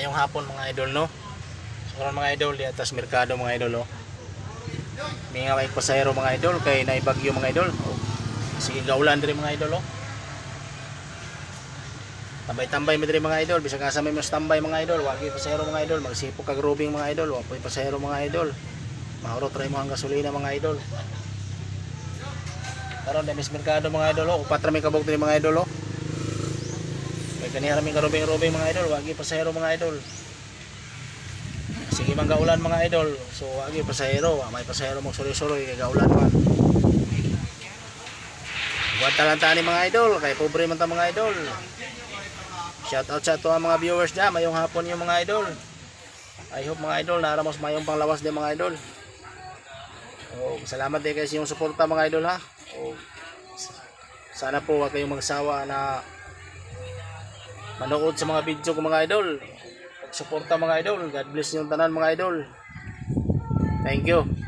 Ngayong hapon mga idol no. So mga idol di atas merkado mga idol oh. May nga may pasahero mga idol kay naibagyo mga idol. Sige gaulan diri mga idol oh. Tambay-tambay mi diri mga idol, bisag asa may mas tambay mga idol, wagi pasahero mga idol, magsipok kag rubing mga idol, wa pasahero mga idol. Mahurot ray mo ang gasolina mga idol. Karon demis merkado mga idol oh, upat ra mi kabog diri mga idol oh. Kaniya raming karubing-rubing mga idol, wagi pasahero mga idol. Sige man gaulan mga idol. So wagi pasahero, may pasahero mo suloy-suloy kay gaulan man. Buwan talanta ni mga idol, kay pobre man ta mga idol. Shout out sa to ang mga viewers niya, mayong hapon yung mga idol. I hope mga idol naramos mayong panglawas din mga idol. Oh, salamat din kasi yung suporta mga idol ha. Oh, sana po wag kayong magsawa na manood sa mga video ko mga idol. Suporta mga idol. God bless yung tanan mga idol. Thank you.